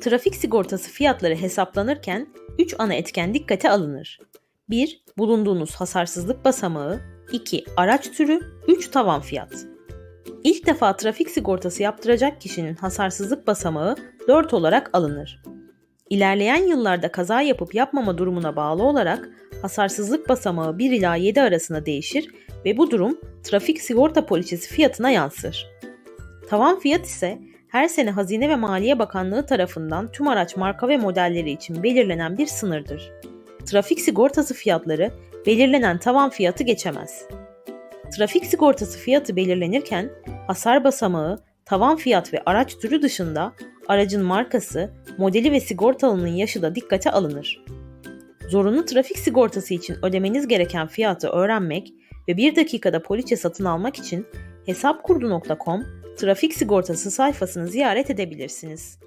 Trafik sigortası fiyatları hesaplanırken 3 ana etken dikkate alınır. 1. Bulunduğunuz hasarsızlık basamağı 2. Araç türü 3. Tavan fiyat İlk defa trafik sigortası yaptıracak kişinin hasarsızlık basamağı 4 olarak alınır. İlerleyen yıllarda kaza yapıp yapmama durumuna bağlı olarak hasarsızlık basamağı 1 ila 7 arasında değişir ve bu durum trafik sigorta poliçesi fiyatına yansır. Tavan fiyat ise her sene Hazine ve Maliye Bakanlığı tarafından tüm araç marka ve modelleri için belirlenen bir sınırdır. Trafik sigortası fiyatları belirlenen tavan fiyatı geçemez. Trafik sigortası fiyatı belirlenirken hasar basamağı, tavan fiyat ve araç türü dışında aracın markası, modeli ve sigortalının yaşı da dikkate alınır. Zorunlu trafik sigortası için ödemeniz gereken fiyatı öğrenmek ve 1 dakikada poliçe satın almak için hesapkurdu.com trafik sigortası sayfasını ziyaret edebilirsiniz.